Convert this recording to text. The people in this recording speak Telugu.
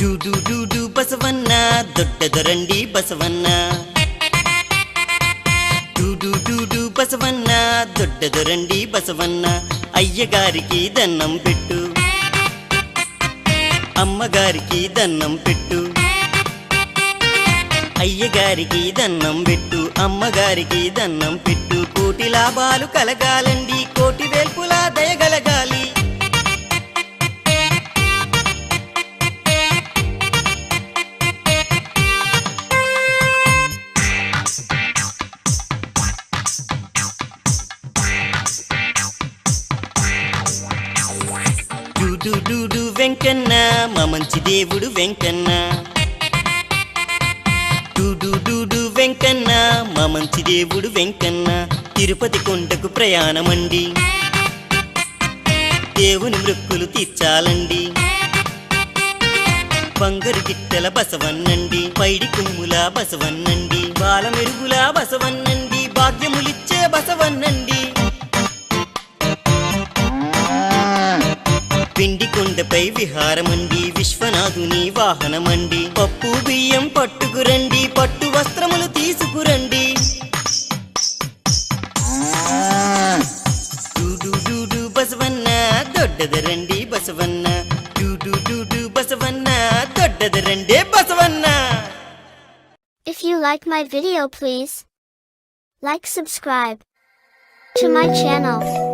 డూడు డూడు బసవన్న దొడ్డదొరండి బసవన్న. డూడు డూడు బసవన్న దొడ్డదొరండి బసవన్న. అయ్యగారికి దన్నం పెట్టు. అమ్మగారికి దన్నం పెట్టు. అయ్యగారికి దన్నం పెట్టు అమ్మగారికి దన్నం పెట్టు. కోటి లాభాలు కలగాలండి కోటి వేలు డూడు డూడు వెంకన్న మా మంచి దేవుడు వెంకన్న. డూడు వెంకన్న మా మంచి దేవుడు వెంకన్న. తిరుపతి కొండకు ప్రయాణమండి. దేవుని మృక్కులు తీర్చాలండి. బంగారు గిట్టెల బసవన్నండి. పైడి కుమ్ముల బసవన్నండి. బాలమెరుగుల బసవన్నండి బసవన్న వెండి కొండపై విహారమండి. విశ్వనాథుని వాహనమండి. పప్పు బియ్యం పట్టుకురండి. పట్టు వస్త్రములు తీసుకురండి. డూడు బసవన్న దొడ్డదరండి బసవన్న. డూడు డూడు బసవన్న దొడ్డదరండి బసవన్న. If you like my video please like subscribe to my channel.